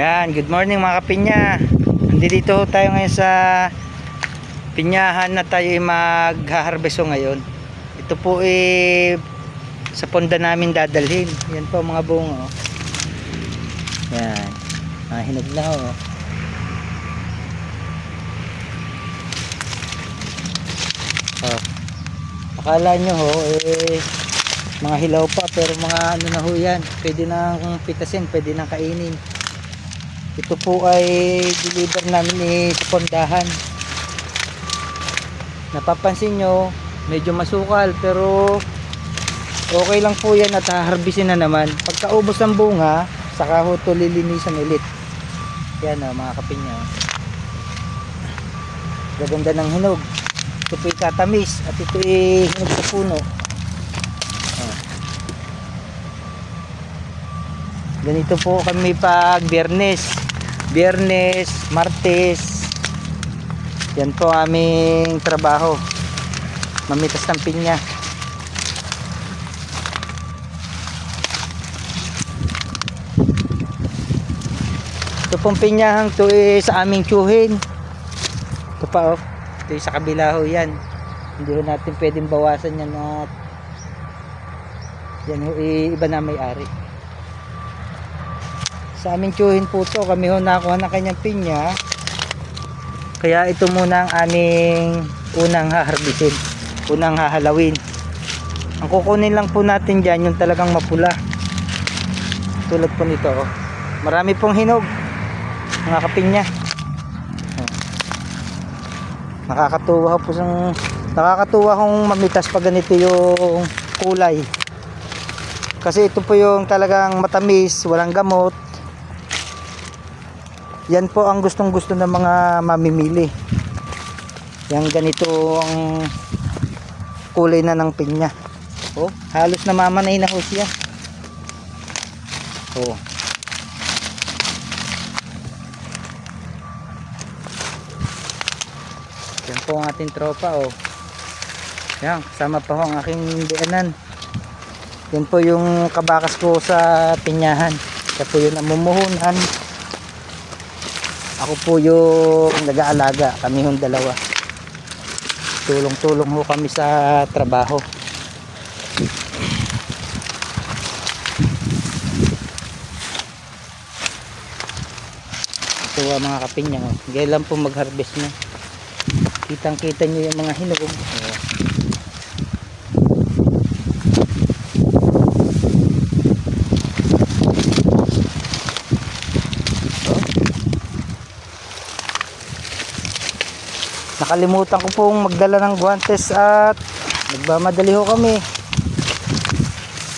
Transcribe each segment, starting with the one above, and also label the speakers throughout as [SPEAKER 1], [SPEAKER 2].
[SPEAKER 1] Yan, good morning mga kapinya. Nandito tayo ngayon sa pinyahan na tayo ay maghaharbeso ngayon. Ito po eh sa ponda namin dadalhin. Yan po mga bunga. Oh. Yan. Ah, hinog na oh. Oh. Akala nyo ho eh mga hilaw pa pero mga ano na ho yan. Pwede nang pitasin, pwede nang kainin. Ito po ay deliver namin sa pondahan. Napapansin nyo, medyo masukal pero okay lang po yan at haharbisin na naman. Pagkaubos ng bunga, saka ho ito lilinisan ulit. Yan o, mga kapinya. Gaganda ng hinog. Ito po katamis at ito ay hinog sa puno. Oh. Ganito po kami pag biyernes. Biyernes, Martes. Yan po aming trabaho. Mamitas ng pinya. Ito pong pinyahang to eh, sa aming tsuhin. Ito pa oh. Ito sa kabila ho yan. Hindi ho natin pwedeng bawasan yan at yan ho eh, iba na may-ari. Sa aming tsuhin po to, kami ho nakuha ng kanyang pinya. Kaya ito muna ang aming unang haharbisin. Unang hahalawin. Ang kukunin lang po natin dyan yung talagang mapula. Tulad po nito. Oh. Marami pong hinog. Mga kapinya. Nakakatuwa po sang nakakatuwa kung mamitas pag ganito yung kulay. Kasi ito po yung talagang matamis, walang gamot. Yan po ang gustong gusto ng mga mamimili. Yang ganito ang kulay na ng pinya. Oh, halos namamanay na ho siya. Oh. Yan po ang ating tropa oh. Yan, kasama pa ho ang aking bianan. Yan po yung kabakas ko sa pinyahan. Siya po yung namumuhunan. Ako po yung nag-aalaga. Kami yung dalawa. Tulong-tulong ho kami sa trabaho. Ito ah, mga kapinya. Oh. Gaya lang po mag-harvest na. Kitang kita nyo yung mga hinog. Oh. Nakalimutan ko pong magdala ng guantes at nagmamadali ho kami.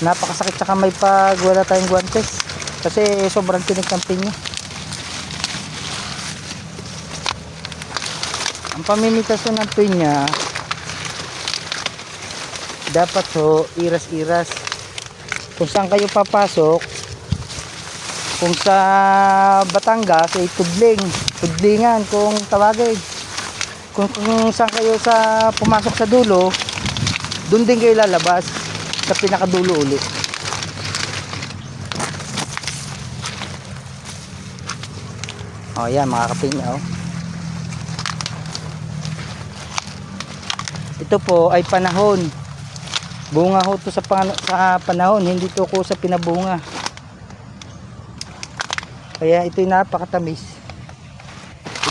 [SPEAKER 1] Napakasakit sa kamay pag wala tayong guantes kasi sobrang tinig ng pinya ang pamimitasyon ng pinya dapat ho iras iras kung saan kayo papasok kung sa Batangas ay tudling tudlingan kung tawagin kung, kung saan kayo sa pumasok sa dulo doon din kayo lalabas sa pinakadulo uli. Oh yan mga kapinya oh. ito po ay panahon. Bunga ho to sa, pan- sa panahon hindi to ko sa pinabunga. Kaya ito'y napakatamis.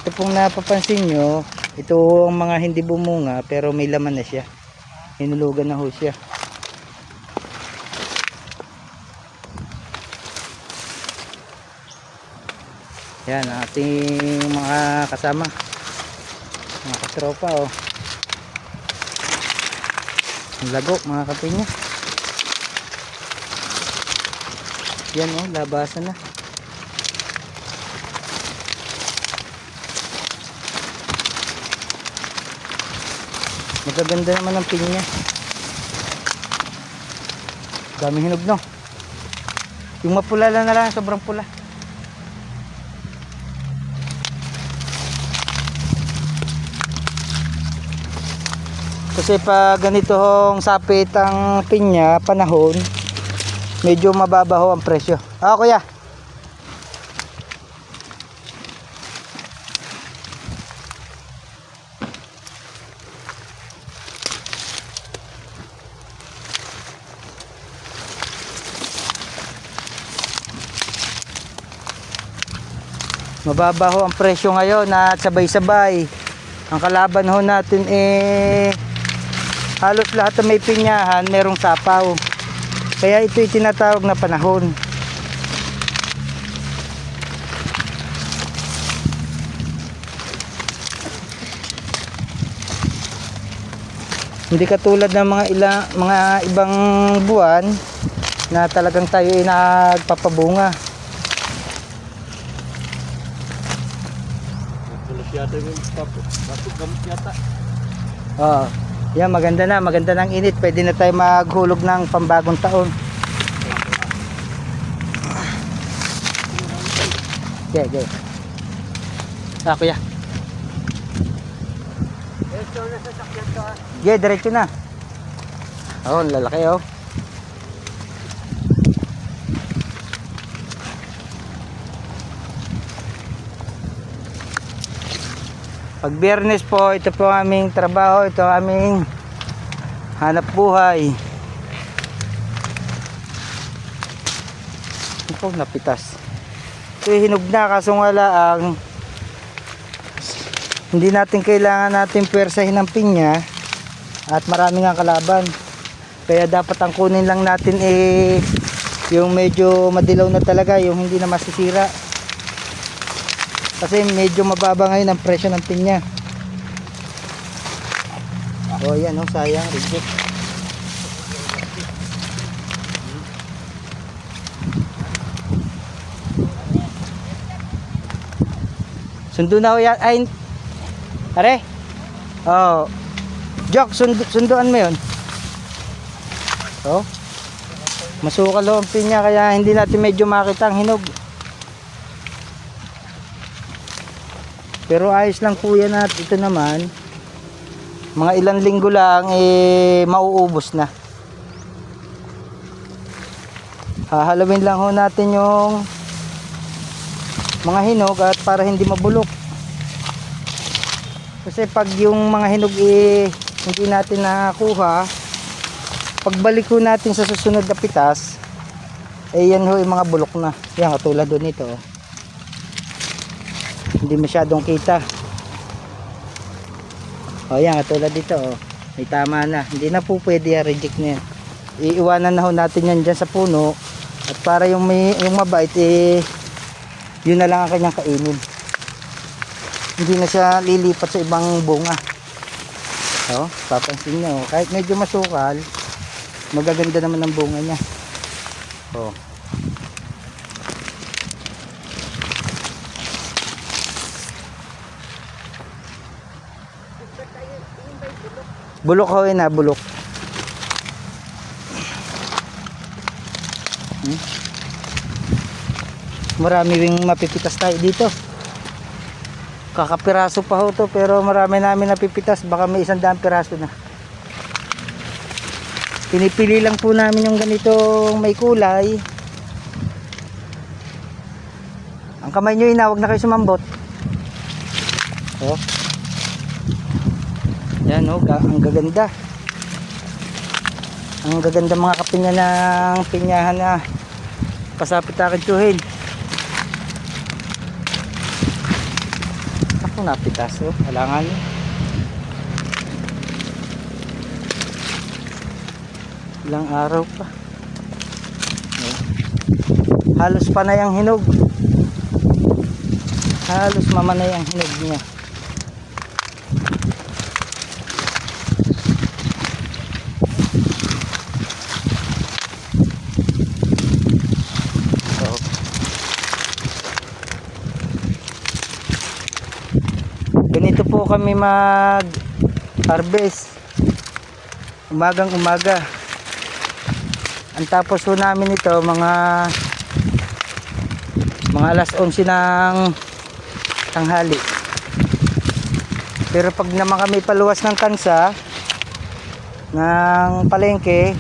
[SPEAKER 1] Ito pong napapansin nyo ito ang mga hindi bumunga pero may laman na siya. Hinulugan na ho siya. Yan ating mga kasama. Mga katropa oh. Ang lago mga kapinya. Yan oh labasan na Magaganda naman ang pinya. Daming hinog no. Yung mapula lang na lang, sobrang pula. Kasi pag ganito hong sapit ang pinya, panahon, medyo mababaho ang presyo. Ah, kuya. Mababa ho ang presyo ngayon na sabay-sabay. Ang kalaban ho natin eh halos lahat na may pinyahan, merong sapaw. Kaya ito tinatawag na panahon. Hindi katulad ng mga ila, mga ibang buwan na talagang tayo ay nagpapabunga.
[SPEAKER 2] Yata yung. Papo, gamit yata.
[SPEAKER 1] Oo. Yan, maganda na. Maganda ng init. Pwede na tayo maghulog ng pambagong taon. Yeah, yeah. Ah, kuya.
[SPEAKER 2] Ito na sa sakyan to ah.
[SPEAKER 1] Yeah, diretso na. Oh, lalaki oh. Pag biyernes po, ito po ang aming trabaho, ito ang aming hanap buhay. Ito, napitas. Ito hinog na, kaso wala ang hindi natin kailangan natin pwersahin ng pinya at marami nga kalaban. Kaya dapat ang kunin lang natin eh yung medyo madilaw na talaga, yung hindi na masisira. Kasi medyo mababa ngayon ang presyo ng pinya. Oh, yan oh, sayang, reject. Sundo na ho yan. Ay, are? Oh. Jok, sundo, sunduan mo yun. Oh. Masukal ho ang pinya kaya hindi natin medyo makita ang hinog. Pero ayos lang po yan at ito naman mga ilang linggo lang eh mauubos na. Hahalawin lang ho natin yung mga hinog at para hindi mabulok. Kasi pag yung mga hinog eh hindi natin nakakuha, pagbalik ko natin sa susunod na pitas, eh yan ho yung mga bulok na. Yan katulad doon ito. oh. Hindi masyadong kita. O yan katulad dito oh. May tama na. Hindi na po pwede yan, reject na yan. Iiwanan na ho natin yan dyan sa puno. At para yung, may, yung mabait eh yun na lang ang kanyang kainin. Hindi na siya lilipat sa ibang bunga. Oh, papansin nyo, kahit medyo masukal, magaganda naman ang bunga niya. Oh. Bulok ho yun ha, bulok. Hmm? Marami ring mapipitas tayo dito. Kakapiraso pa ho to pero marami namin napipitas. Baka may isang daang piraso na. Pinipili lang po namin yung ganitong may kulay. Ang kamay nyo inawag na kayo sumambot. Oh. Ga- ang gaganda. Ang gaganda mga kapinya ng pinyahan na pasapit akin tsuhin. Ako napitas oh, alangan. Ilang araw pa. Halos panay ang hinog. Halos mamanay ang hinog niya. So, ganito po kami mag harvest. Umagang umaga. Ang tapos po namin ito mga mga alas 11 ng tanghali. Pero pag naman kami paluwas ng kansa ng palengke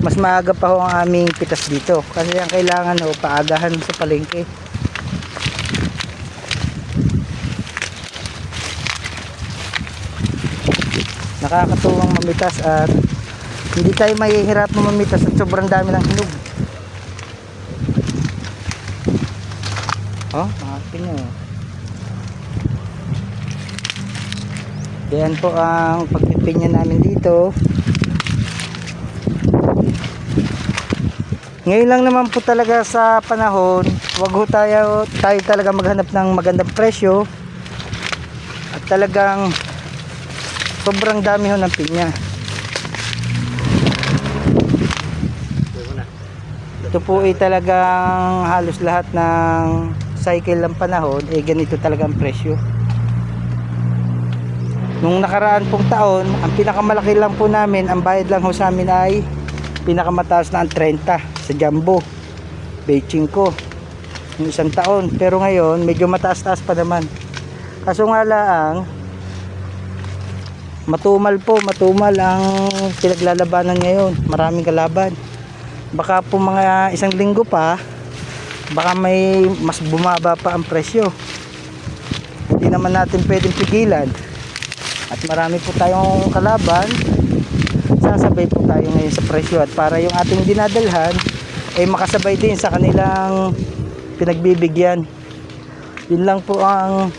[SPEAKER 1] mas maaga pa ho ang aming pitas dito. Kasi ang kailangan ho paagahan sa palengke nakakatuwang mamitas at hindi tayo mahihirap na mamitas at sobrang dami ng hinog. Oh makakita nyo yan po ang pagpipinya namin dito. Ngayon lang naman po talaga sa panahon wag ho tayo, tayo talaga maghanap ng magandang presyo. At talagang sobrang dami ho ng pinya. Ito po ay talagang halos lahat ng cycle ng panahon, eh ganito talaga ang presyo. Nung nakaraan pong taon, ang pinakamalaki lang po namin, ang bayad lang ho sa amin ay pinakamataas na ang 30 sa jumbo. Beijing ko. Yung isang taon. Pero ngayon, medyo mataas-taas pa naman. Kaso nga lang, matumal po, matumal ang pinaglalabanan ngayon. Maraming kalaban. Baka po mga isang linggo pa baka may mas bumaba pa ang presyo. Hindi naman natin pwedeng pigilan. At marami po tayong kalaban. Sasabay po tayo ngayon sa presyo. At para yung ating dinadalhan ay makasabay din sa kanilang pinagbibigyan. Yun lang po ang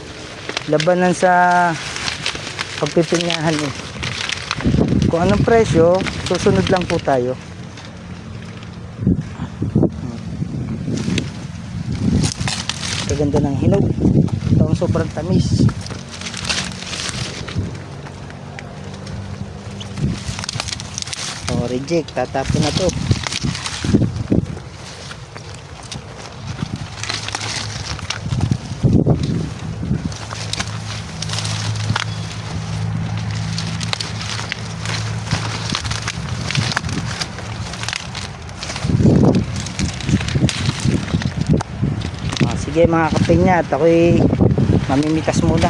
[SPEAKER 1] labanan sa pagpipinyahan eh. kung anong presyo susunod lang po tayo. Kaganda ng hilaw ito ang sobrang tamis. Oh reject. Tatapon na to Ah, sige mga kapinya at ako'y mamimitas muna